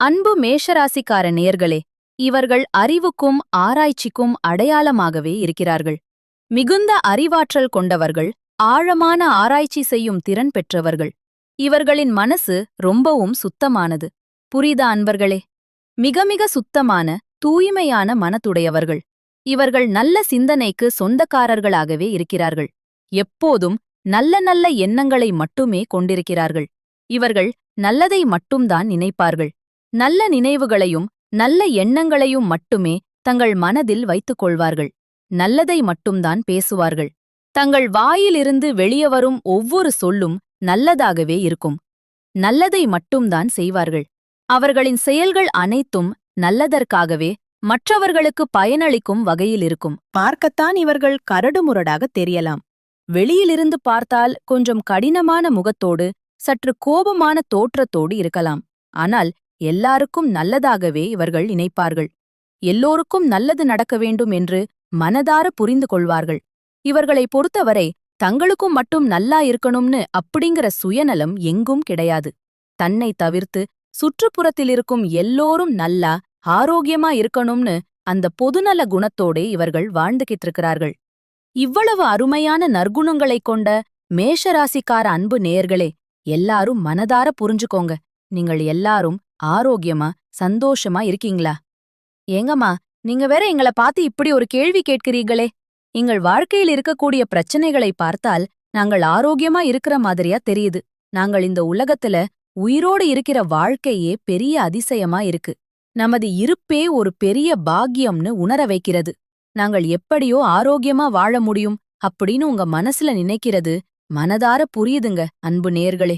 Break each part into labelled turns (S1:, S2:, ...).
S1: அன்பு மேஷராசிக்கார நேர்களே இவர்கள் அறிவுக்கும் ஆராய்ச்சிக்கும் அடையாளமாகவே இருக்கிறார்கள். மிகுந்த அறிவாற்றல் கொண்டவர்கள் ஆழமான ஆராய்ச்சி செய்யும் திறன் பெற்றவர்கள். இவர்களின் மனசு ரொம்பவும் சுத்தமானது. புரிதா அன்பர்களே? மிக மிக சுத்தமான தூய்மையான மனத்துடையவர்கள். இவர்கள் நல்ல சிந்தனைக்கு சொந்தக்காரர்களாகவே இருக்கிறார்கள். எப்போதும் நல்ல நல்ல எண்ணங்களை மட்டுமே கொண்டிருக்கிறார்கள். இவர்கள் நல்லதை மட்டும்தான் நினைப்பார்கள். நல்ல நினைவுகளையும் நல்ல எண்ணங்களையும் மட்டுமே தங்கள் மனதில் வைத்துக் கொள்வார்கள். நல்லதை மட்டும்தான் பேசுவார்கள். தங்கள் வாயிலிருந்து வெளியே வரும் ஒவ்வொரு சொல்லும் நல்லதாகவே இருக்கும். நல்லதை மட்டும்தான் செய்வார்கள். அவர்களின் செயல்கள் அனைத்தும் நல்லதற்காகவே மற்றவர்களுக்கு பயனளிக்கும் வகையில் இருக்கும்.
S2: பார்க்கத்தான் இவர்கள் கரடுமுரடாக தெரியலாம். வெளியிலிருந்து பார்த்தால் கொஞ்சம் கடினமான முகத்தோடு சற்று கோபமான தோற்றத்தோடு இருக்கலாம். ஆனால் எல்லாருக்கும் நல்லதாகவே இவர்கள் நினைப்பார்கள். எல்லோருக்கும் நல்லது நடக்க வேண்டும் என்று மனதார புரிந்து கொள்வார்கள். இவர்களை பொறுத்தவரை தங்களுக்கும் மட்டும் நல்லா இருக்கணும்னு அப்படிங்கிற சுயநலம் எங்கும் கிடையாது. தன்னை தவிர்த்து சுற்றுப்புறத்தில் இருக்கும் எல்லோரும் நல்லா ஆரோக்கியமா இருக்கணும்னு அந்த பொதுநல குணத்தோடே இவர்கள் வாழ்ந்துகிட்டு இருக்கிறார்கள் இவ்வளவு அருமையான நற்குணங்களைக் கொண்ட மேஷராசிக்கார அன்பு நேயர்களே எல்லாரும் மனதார புரிஞ்சுக்கோங்க. நீங்கள் எல்லாரும் ஆரோக்கியமா சந்தோஷமா இருக்கீங்களா? ஏங்கம்மா நீங்க வேற எங்கள பார்த்து இப்படி ஒரு கேள்வி கேட்கிறீங்களே. எங்கள் வாழ்க்கையில் இருக்கக்கூடிய பிரச்சனைகளை பார்த்தால் நாங்கள் ஆரோக்கியமா இருக்கிற மாதிரியா தெரியுது. நாங்கள் இந்த உலகத்துல உயிரோடு இருக்கிற வாழ்க்கையே பெரிய அதிசயமா இருக்கு. நமது இருப்பே ஒரு பெரிய பாக்கியம்னு உணர வைக்கிறது. நாங்கள் எப்படியோ ஆரோக்கியமா வாழ முடியும் அப்படின்னு உங்க மனசுல நினைக்கிறது மனதார புரியுதுங்க அன்பு நேர்களே.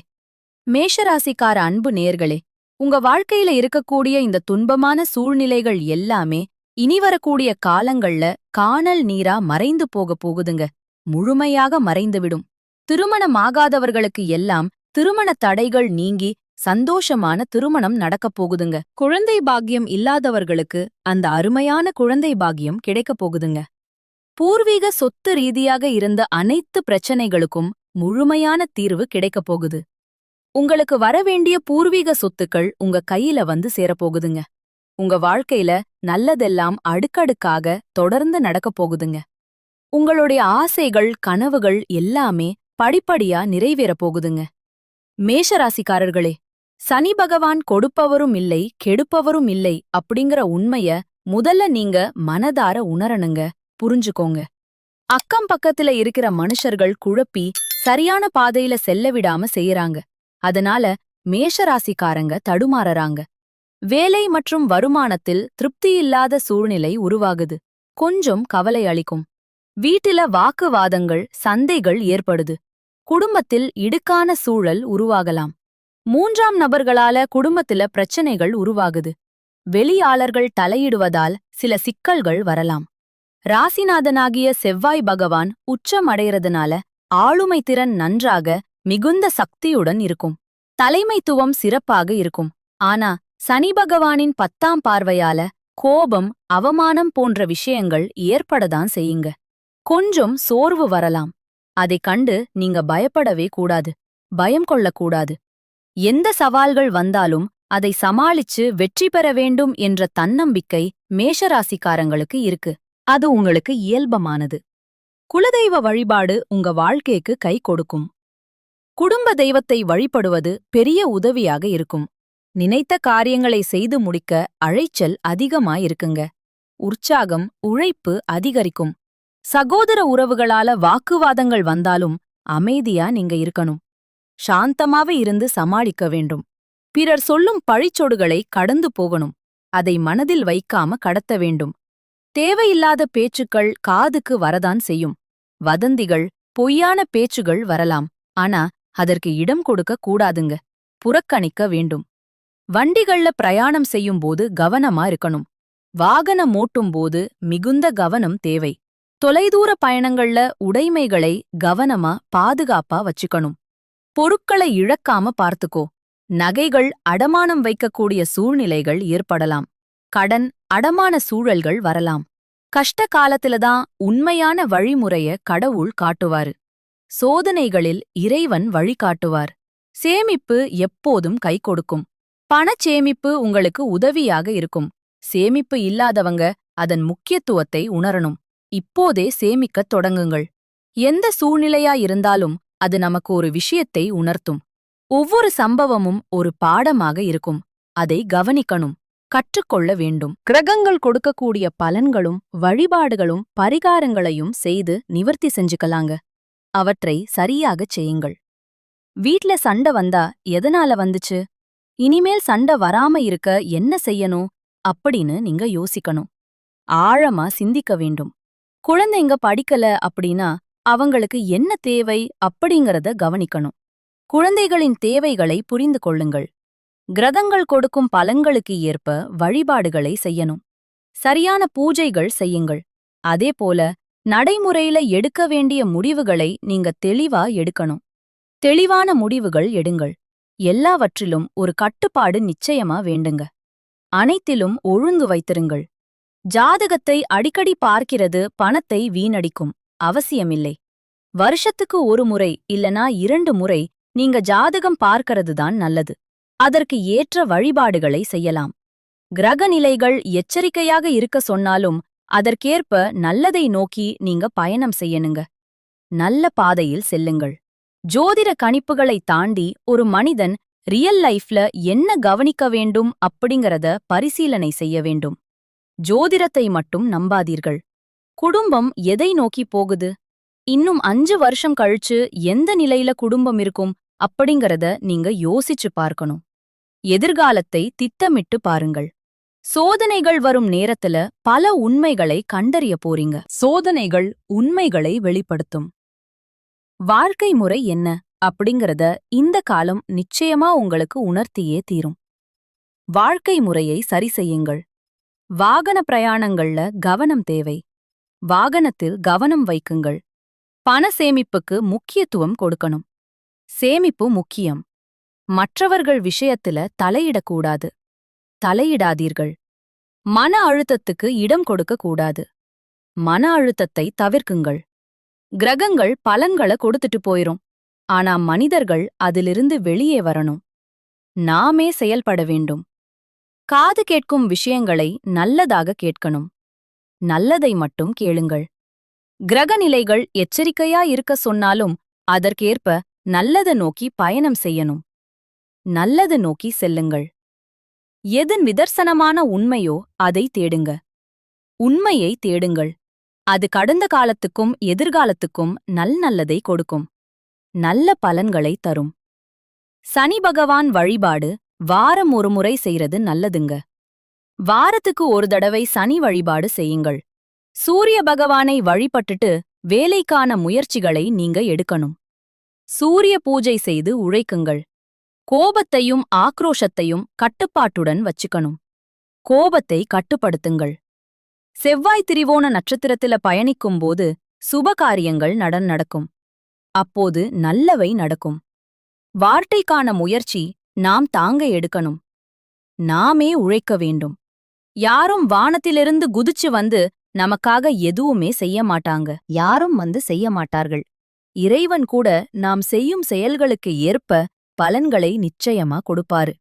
S2: மேஷராசிக்கார அன்பு நேர்களே உங்க வாழ்க்கையில இருக்கக்கூடிய இந்த துன்பமான சூழ்நிலைகள் எல்லாமே இனி வரக்கூடிய காலங்கள்ல காணல் நீரா மறைந்து போக போகுதுங்க. முழுமையாக மறைந்துவிடும். திருமணமாகாதவர்களுக்கு எல்லாம் திருமண தடைகள் நீங்கி சந்தோஷமான திருமணம் நடக்கப் போகுதுங்க. குழந்தை பாக்கியம் இல்லாதவர்களுக்கு அந்த அருமையான குழந்தை பாக்கியம் கிடைக்கப் போகுதுங்க. பூர்வீக சொத்து ரீதியாக இருந்த அனைத்து பிரச்சனைகளுக்கும் முழுமையான தீர்வு கிடைக்கப் போகுது. உங்களுக்கு வரவேண்டிய பூர்வீக சொத்துக்கள் உங்க கையில வந்து சேரப்போகுதுங்க. உங்க வாழ்க்கையில நல்லதெல்லாம் அடுக்கடுக்காக தொடர்ந்து நடக்கப் போகுதுங்க. உங்களுடைய ஆசைகள் கனவுகள் எல்லாமே படிப்படியா நிறைவேறப் போகுதுங்க. மேஷராசிக்காரர்களே சனி பகவான் கொடுப்பவரும் இல்லை கெடுப்பவரும் இல்லை அப்படிங்கிற உண்மைய முதல்ல நீங்க மனதார உணரணுங்க புரிஞ்சுக்கோங்க. அக்கம் பக்கத்துல இருக்கிற மனுஷர்கள் குழப்பி சரியான பாதையில செல்ல விடாம செய்யறாங்க அதனால மேஷராசிக்காரங்க தடுமாறறாங்க. வேலை மற்றும் வருமானத்தில் திருப்தியில்லாத சூழ்நிலை உருவாகுது. கொஞ்சம் கவலை அளிக்கும். வீட்டில வாக்குவாதங்கள் சந்தைகள் ஏற்படுது. குடும்பத்தில் இடுக்கான சூழல் உருவாகலாம். மூன்றாம் நபர்களால குடும்பத்தில பிரச்சனைகள் உருவாகுது. வெளியாளர்கள் தலையிடுவதால் சில சிக்கல்கள் வரலாம். ராசிநாதனாகிய செவ்வாய் பகவான் உச்சமடைறதுனால ஆளுமை திறன் நன்றாக மிகுந்த சக்தியுடன் இருக்கும். தலைமைத்துவம் சிறப்பாக இருக்கும். ஆனா சனி பகவானின் பத்தாம் பார்வையால கோபம் அவமானம் போன்ற விஷயங்கள் ஏற்படதான் செய்யுங்க. கொஞ்சம் சோர்வு வரலாம். அதைக் கண்டு நீங்க பயப்படவே கூடாது. பயம் கொள்ளக்கூடாது. எந்த சவால்கள் வந்தாலும் அதை சமாளிச்சு வெற்றி பெற வேண்டும் என்ற தன்னம்பிக்கை மேஷராசிக்காரங்களுக்கு இருக்கு. அது உங்களுக்கு இயல்பமானது. குலதெய்வ வழிபாடு உங்க வாழ்க்கைக்கு கை கொடுக்கும். குடும்ப தெய்வத்தை வழிபடுவது பெரிய உதவியாக இருக்கும். நினைத்த காரியங்களை செய்து முடிக்க அழைச்சல் அதிகமாயிருக்குங்க. உற்சாகம் உழைப்பு அதிகரிக்கும். சகோதர உறவுகளால வாக்குவாதங்கள் வந்தாலும் அமைதியா நீங்க இருக்கணும். சாந்தமாவே இருந்து சமாளிக்க வேண்டும். பிறர் சொல்லும் பழிச்சொடுகளை கடந்து போகணும். அதை மனதில் வைக்காம கடத்த வேண்டும். தேவையில்லாத பேச்சுக்கள் காதுக்கு வரதான் செய்யும். வதந்திகள் பொய்யான பேச்சுகள் வரலாம். ஆனா அதற்கு இடம் கொடுக்க கூடாதுங்க. புறக்கணிக்க வேண்டும். வண்டிகள்ல பிரயாணம் செய்யும்போது கவனமா இருக்கணும். வாகனம் ஓட்டும் போது மிகுந்த கவனம் தேவை. தொலைதூர பயணங்கள்ல உடைமைகளை கவனமா பாதுகாப்பா வச்சுக்கணும். பொருட்களை இழக்காம பார்த்துக்கோ. நகைகள் அடமானம் வைக்கக்கூடிய சூழ்நிலைகள் ஏற்படலாம். கடன் அடமான சூழல்கள் வரலாம். கஷ்ட காலத்திலதான் உண்மையான வழிமுறைய கடவுள் காட்டுவாரு. சோதனைகளில் இறைவன் வழிகாட்டுவார். சேமிப்பு எப்போதும் கை கொடுக்கும். பணச்சேமிப்பு உங்களுக்கு உதவியாக இருக்கும். சேமிப்பு இல்லாதவங்க அதன் முக்கியத்துவத்தை உணரணும். இப்போதே சேமிக்கத் தொடங்குங்கள். எந்த சூழ்நிலையா இருந்தாலும் அது நமக்கு ஒரு விஷயத்தை உணர்த்தும். ஒவ்வொரு சம்பவமும் ஒரு பாடமாக இருக்கும். அதை கவனிக்கணும். கற்றுக்கொள்ள வேண்டும். கிரகங்கள் கொடுக்கக்கூடிய பலன்களும் வழிபாடுகளும் பரிகாரங்களையும் செய்து நிவர்த்தி செஞ்சுக்கலாங்க. அவற்றை சரியாகச் செய்யுங்கள். வீட்ல சண்டை வந்தா எதனால வந்துச்சு? இனிமேல் சண்டை வராம இருக்க என்ன செய்யணும்? அப்படின்னு நீங்க யோசிக்கணும். ஆழமா சிந்திக்க வேண்டும். குழந்தைங்க படிக்கல அப்படின்னா அவங்களுக்கு என்ன தேவை அப்படிங்கறத கவனிக்கணும். குழந்தைகளின் தேவைகளை புரிந்து கொள்ளுங்கள். கிரகங்கள் கொடுக்கும் பலங்களுக்கு ஏற்ப வழிபாடுகளை செய்யணும். சரியான பூஜைகள் செய்யுங்கள். அதேபோல நடைமுறையில எடுக்க வேண்டிய முடிவுகளை நீங்க தெளிவா எடுக்கணும். தெளிவான முடிவுகள் எடுங்கள். எல்லாவற்றிலும் ஒரு கட்டுப்பாடு நிச்சயமா வேண்டுங்க. அனைத்திலும் ஒழுங்கு வைத்திருங்கள். ஜாதகத்தை அடிக்கடி பார்க்கிறது பணத்தை வீணடிக்கும் அவசியமில்லை. வருஷத்துக்கு ஒரு முறை இல்லனா இரண்டு முறை நீங்க ஜாதகம் பார்க்கறதுதான் நல்லது. அதற்கு ஏற்ற வழிபாடுகளை செய்யலாம். கிரக நிலைகள் எச்சரிக்கையாக இருக்க சொன்னாலும் அதற்கேற்ப நல்லதை நோக்கி நீங்க பயணம் செய்யணுங்க. நல்ல பாதையில் செல்லுங்கள். ஜோதிட கணிப்புகளை தாண்டி ஒரு மனிதன் ரியல் லைஃப்ல என்ன கவனிக்க வேண்டும் அப்படிங்கறத பரிசீலனை செய்ய வேண்டும். ஜோதிடத்தை மட்டும் நம்பாதீர்கள். குடும்பம் எதை நோக்கி போகுது? இன்னும் அஞ்சு வருஷம் கழிச்சு எந்த நிலையில குடும்பம் இருக்கும் அப்படிங்கறத நீங்க யோசிச்சு பார்க்கணும். எதிர்காலத்தை திட்டமிட்டு பாருங்கள். சோதனைகள் வரும் நேரத்துல பல உண்மைகளை கண்டறிய போறீங்க. சோதனைகள் உண்மைகளை வெளிப்படுத்தும். வாழ்க்கை முறை என்ன? அப்படிங்கறத இந்த காலம் நிச்சயமா உங்களுக்கு உணர்த்தியே தீரும். வாழ்க்கை முறையை சரி செய்யுங்கள். வாகன பிரயாணங்கள்ல கவனம் தேவை. வாகனத்தில் கவனம் வைக்குங்கள். பண சேமிப்புக்கு முக்கியத்துவம் கொடுக்கணும். சேமிப்பு முக்கியம். மற்றவர்கள் விஷயத்துல தலையிடக்கூடாது. தலையிடாதீர்கள். மன அழுத்தத்துக்கு இடம் கொடுக்க கூடாது. மன அழுத்தத்தை தவிர்க்குங்கள். கிரகங்கள் பலன்களை கொடுத்துட்டு போயிரும். ஆனா மனிதர்கள் அதிலிருந்து வெளியே வரணும். நாமே செயல்பட வேண்டும். காது கேட்கும் விஷயங்களை நல்லதாக கேட்கணும். நல்லதை மட்டும் கேளுங்கள். கிரகநிலைகள் எச்சரிக்கையா இருக்க சொன்னாலும் அதற்கேற்ப நல்லத நோக்கி பயணம் செய்யணும். நல்லது நோக்கி செல்லுங்கள். எது நிதர்சனமான உண்மையோ அதை தேடுங்க. உண்மையை தேடுங்கள். அது கடந்த காலத்துக்கும் எதிர்காலத்துக்கும் நல் நல்லதை கொடுக்கும். நல்ல பலன்களை தரும். சனி பகவான் வழிபாடு வாரம் ஒரு முறை செய்யறது நல்லதுங்க. வாரத்துக்கு ஒரு தடவை சனி வழிபாடு செய்யுங்கள். சூரிய பகவானை வழிபட்டுட்டு வேலைக்கான முயற்சிகளை நீங்க எடுக்கணும். சூரிய பூஜை செய்து உழைக்குங்கள். கோபத்தையும் ஆக்ரோஷத்தையும் கட்டுப்பாட்டுடன் வச்சுக்கணும். கோபத்தை கட்டுப்படுத்துங்கள். செவ்வாய் திரிவோண நட்சத்திரத்தில பயணிக்கும்போது சுபகாரியங்கள் நடன் நடக்கும். அப்போது நல்லவை நடக்கும். வார்த்தைக்கான முயற்சி நாம் தாங்க எடுக்கணும். நாமே உழைக்க வேண்டும். யாரும் வானத்திலிருந்து குதிச்சு வந்து நமக்காக எதுவுமே செய்ய மாட்டாங்க. யாரும் வந்து செய்ய மாட்டார்கள். இறைவன் கூட நாம் செய்யும் செயல்களுக்கு ஏற்ப பலன்களை நிச்சயமா கொடுப்பாரு.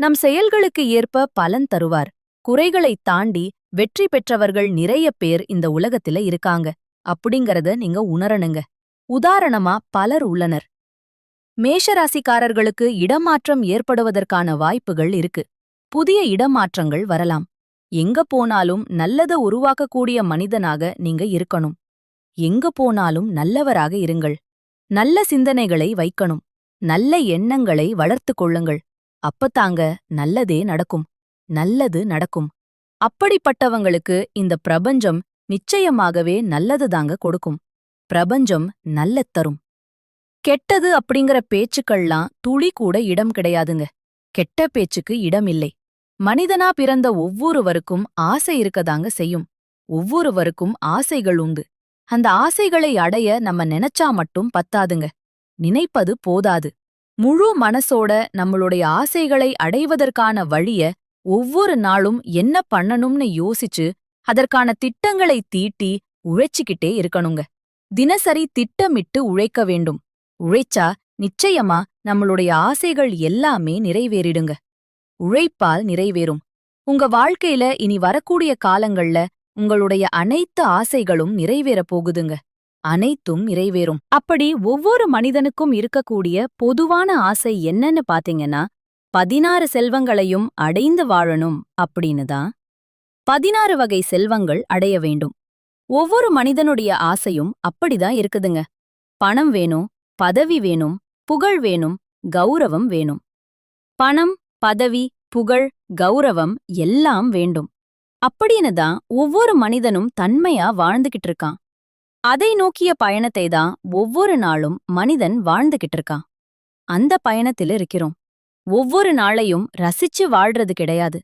S2: நம் செயல்களுக்கு ஏற்ப பலன் தருவார். குறைகளைத் தாண்டி வெற்றி பெற்றவர்கள் நிறைய பேர் இந்த உலகத்தில இருக்காங்க. அப்படிங்கறத நீங்க உணரணுங்க. உதாரணமா பலர் உள்ளனர். மேஷராசிக்காரர்களுக்கு இடமாற்றம் ஏற்படுவதற்கான வாய்ப்புகள் இருக்கு. புதிய இடமாற்றங்கள் வரலாம். எங்க போனாலும் நல்லத உருவாக்கக்கூடிய மனிதனாக நீங்க இருக்கணும். எங்க போனாலும் நல்லவராக இருங்கள். நல்ல சிந்தனைகளை வைக்கணும். நல்ல எண்ணங்களை வளர்த்துக் கொள்ளுங்கள். அப்பத்தாங்க நல்லதே நடக்கும். நல்லது நடக்கும். அப்படிப்பட்டவங்களுக்கு இந்த பிரபஞ்சம் நிச்சயமாகவே நல்லதுதாங்க கொடுக்கும். பிரபஞ்சம் நல்ல தரும். கெட்டது அப்படிங்கிற பேச்சுக்கள்லாம் துளி கூட இடம் கிடையாதுங்க. கெட்ட பேச்சுக்கு இடம் இல்லை மனிதனா பிறந்த ஒவ்வொருவருக்கும் ஆசை இருக்கதாங்க செய்யும். ஒவ்வொருவருக்கும் ஆசைகள் உண்டு. அந்த ஆசைகளை அடைய நம்ம நினைச்சா மட்டும் பத்தாதுங்க. நினைப்பது போதாது. முழு மனசோட நம்மளுடைய ஆசைகளை அடைவதற்கான வழிய ஒவ்வொரு நாளும் என்ன பண்ணணும்னு யோசிச்சு அதற்கான திட்டங்களை தீட்டி உழைச்சிக்கிட்டே இருக்கணுங்க. தினசரி திட்டமிட்டு உழைக்க வேண்டும். உழைச்சா நிச்சயமா நம்மளுடைய ஆசைகள் எல்லாமே நிறைவேறிடுங்க. உழைப்பால் நிறைவேறும். உங்க வாழ்க்கையில இனி வரக்கூடிய காலங்கள்ல உங்களுடைய அனைத்து ஆசைகளும் நிறைவேறப் போகுதுங்க. அனைத்தும் நிறைவேறும். அப்படி ஒவ்வொரு மனிதனுக்கும் இருக்கக்கூடிய பொதுவான ஆசை என்னன்னு பாத்தீங்கன்னா பதினாறு செல்வங்களையும் அடைந்து வாழணும் அப்படின்னு தான் பதினாறு வகை செல்வங்கள் அடைய வேண்டும். ஒவ்வொரு மனிதனுடைய ஆசையும் அப்படிதான் இருக்குதுங்க. பணம் வேணும் பதவி வேணும் புகழ் வேணும் கௌரவம் வேணும். பணம் பதவி புகழ் கௌரவம் எல்லாம் வேண்டும். அப்படின்னு தான் ஒவ்வொரு மனிதனும் தன்மையா வாழ்ந்துகிட்டு இருக்கான். அதை நோக்கிய பயணத்தை தான் ஒவ்வொரு நாளும் மனிதன் வாழ்ந்துகிட்டு இருக்கான் அந்த பயணத்தில் இருக்கிறோம். ஒவ்வொரு நாளையும் ரசிச்சு வாழ்றது கிடையாது.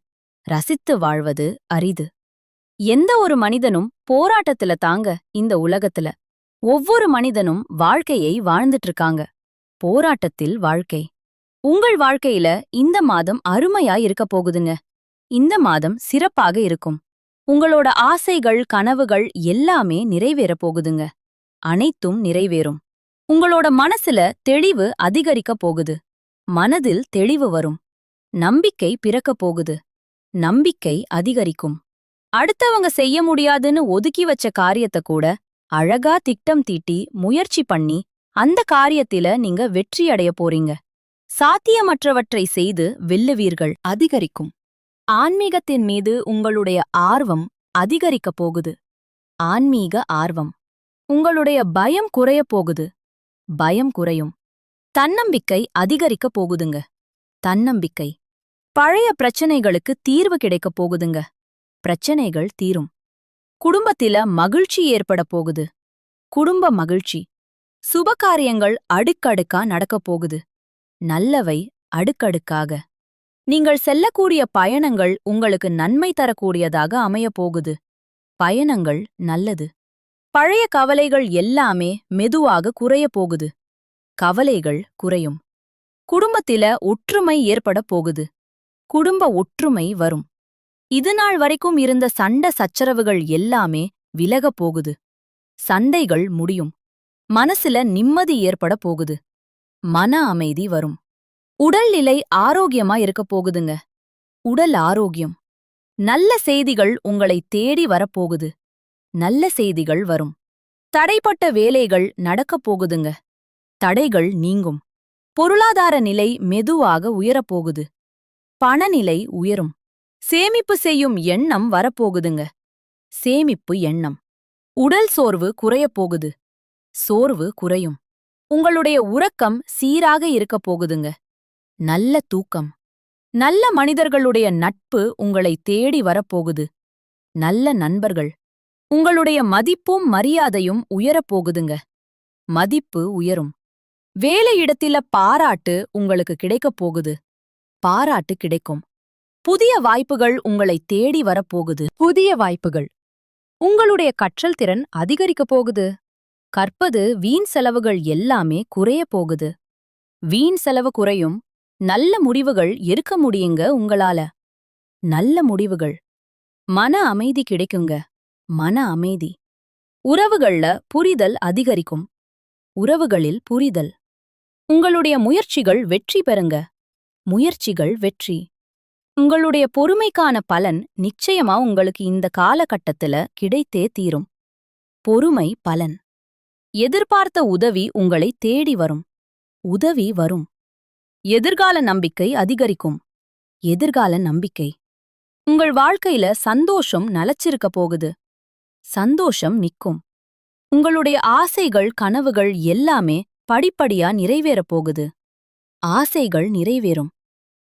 S2: ரசித்து வாழ்வது அரிது. எந்த ஒரு மனிதனும் போராட்டத்துல தாங்க இந்த உலகத்துல. ஒவ்வொரு மனிதனும் வாழ்க்கையை வாழ்ந்துட்டு இருக்காங்க போராட்டத்தில் வாழ்க்கை. உங்கள் வாழ்க்கையில இந்த மாதம் அருமையா இருக்க போகுதுங்க. இந்த மாதம் சிறப்பாக இருக்கும். உங்களோட ஆசைகள் கனவுகள் எல்லாமே நிறைவேறப் போகுதுங்க. அனைத்தும் நிறைவேறும். உங்களோட மனசுல தெளிவு அதிகரிக்க போகுது. மனதில் தெளிவு வரும். நம்பிக்கை பிறக்கப் போகுது. நம்பிக்கை அதிகரிக்கும். அடுத்தவங்க செய்ய முடியாதுன்னு ஒதுக்கி வச்ச காரியத்தை கூட அழகா திட்டம் தீட்டி முயற்சி பண்ணி அந்த காரியத்தில நீங்க வெற்றியடைய போறீங்க. சாத்தியமற்றவற்றை செய்து வெல்லுவீர்கள். அதிகரிக்கும். ஆன்மீகத்தின் மீது உங்களுடைய ஆர்வம் அதிகரிக்கப் போகுது. ஆன்மீக ஆர்வம். உங்களுடைய பயம் குறையப் போகுது. பயம் குறையும். தன்னம்பிக்கை அதிகரிக்கப் போகுதுங்க. தன்னம்பிக்கை. பழைய பிரச்சனைகளுக்கு தீர்வு கிடைக்கப் போகுதுங்க. பிரச்சனைகள் தீரும். குடும்பத்தில மகிழ்ச்சி ஏற்படப் போகுது. குடும்ப மகிழ்ச்சி. சுபகாரியங்கள் அடுக்கடுக்கா நடக்கப் போகுது. நல்லவை அடுக்கடுக்காக. நீங்கள் செல்லக்கூடிய பயணங்கள் உங்களுக்கு நன்மை தரக்கூடியதாக அமையப் போகுது பயணங்கள் நல்லது. பழைய கவலைகள் எல்லாமே மெதுவாக குறையப் போகுது. கவலைகள் குறையும். குடும்பத்தில ஒற்றுமை ஏற்படப் போகுது. குடும்ப ஒற்றுமை வரும். இதுநாள் வரைக்கும் இருந்த சண்ட சச்சரவுகள் எல்லாமே விலகப் போகுது. சண்டைகள் முடியும். மனசுல நிம்மதி ஏற்பட போகுது. மன அமைதி வரும். உடல்நிலை ஆரோக்கியமா இருக்கப் போகுதுங்க. உடல் ஆரோக்கியம். நல்ல செய்திகள் உங்களை தேடி வரப்போகுது. நல்ல செய்திகள் வரும். தடைப்பட்ட வேலைகள் நடக்கப் போகுதுங்க. தடைகள் நீங்கும். பொருளாதார நிலை மெதுவாக உயரப்போகுது. பணநிலை உயரும். சேமிப்பு செய்யும் எண்ணம் வரப்போகுதுங்க. சேமிப்பு எண்ணம். உடல் சோர்வு குறையப் போகுது. சோர்வு குறையும். உங்களுடைய உறக்கம் சீராக இருக்கப் போகுதுங்க. நல்ல தூக்கம். நல்ல மனிதர்களுடைய நட்பு உங்களை தேடி வரப்போகுது. நல்ல நண்பர்கள். உங்களுடைய மதிப்பும் மரியாதையும் உயரப்போகுதுங்க மதிப்பு உயரும். வேலையிடத்தில பாராட்டு உங்களுக்கு கிடைக்கப் போகுது. பாராட்டு கிடைக்கும். புதிய வாய்ப்புகள் உங்களை தேடி வரப்போகுது. புதிய வாய்ப்புகள். உங்களுடைய கற்றல் திறன் அதிகரிக்கப் போகுது. கற்பது வீண் செலவுகள் எல்லாமே குறையப் போகுது. வீண் செலவு குறையும். நல்ல முடிவுகள் எடுக்க முடியுங்க உங்களால. நல்ல முடிவுகள். மன அமைதி கிடைக்குங்க. மன அமைதி. உறவுகள்ல புரிதல் அதிகரிக்கும். உறவுகளில் புரிதல். உங்களுடைய முயற்சிகள் வெற்றி பெறுங்க. முயற்சிகள் வெற்றி. உங்களுடைய பொறுமைக்கான பலன் நிச்சயமா உங்களுக்கு இந்த காலகட்டத்துல கிடைத்தே தீரும். பொறுமை பலன். எதிர்பார்த்த உதவி உங்களை தேடி வரும். உதவி வரும். எதிர்கால நம்பிக்கை அதிகரிக்கும். எதிர்கால நம்பிக்கை. உங்கள் வாழ்க்கையில சந்தோஷம் நலச்சிருக்க போகுது. சந்தோஷம் நிக்கும். உங்களுடைய ஆசைகள் கனவுகள் எல்லாமே படிப்படியா நிறைவேறப் போகுது. ஆசைகள் நிறைவேறும்.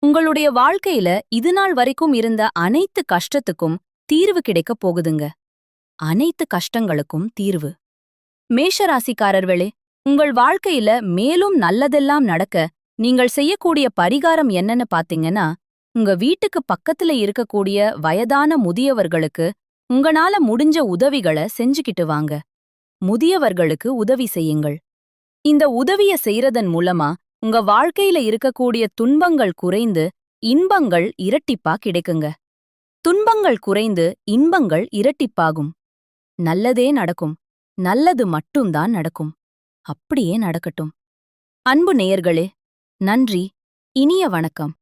S2: உங்களுடைய வாழ்க்கையில இதுநாள் வரைக்கும் இருந்த அனைத்து கஷ்டத்துக்கும் தீர்வு கிடைக்கப் போகுதுங்க. அனைத்து கஷ்டங்களுக்கும் தீர்வு. மேஷராசிக்காரர்களே உங்கள் வாழ்க்கையில மேலும் நல்லதெல்லாம் நடக்க நீங்கள் செய்யக்கூடிய பரிகாரம் என்னன்னு பாத்தீங்கன்னா உங்க வீட்டுக்கு பக்கத்துல இருக்கக்கூடிய வயதான முதியவர்களுக்கு உங்களால முடிஞ்ச உதவிகளை செஞ்சுக்கிட்டு வாங்க. முதியவர்களுக்கு உதவி செய்யுங்கள். இந்த உதவிய செய்யறதன் மூலமா உங்க வாழ்க்கையில இருக்கக்கூடிய துன்பங்கள் குறைந்து இன்பங்கள் இரட்டிப்பா கிடைக்குங்க. துன்பங்கள் குறைந்து இன்பங்கள் இரட்டிப்பாகும். நல்லதே நடக்கும். நல்லது மட்டும்தான் நடக்கும். அப்படியே நடக்கட்டும். அன்பு நேயர்களே நன்றி இனிய வணக்கம்.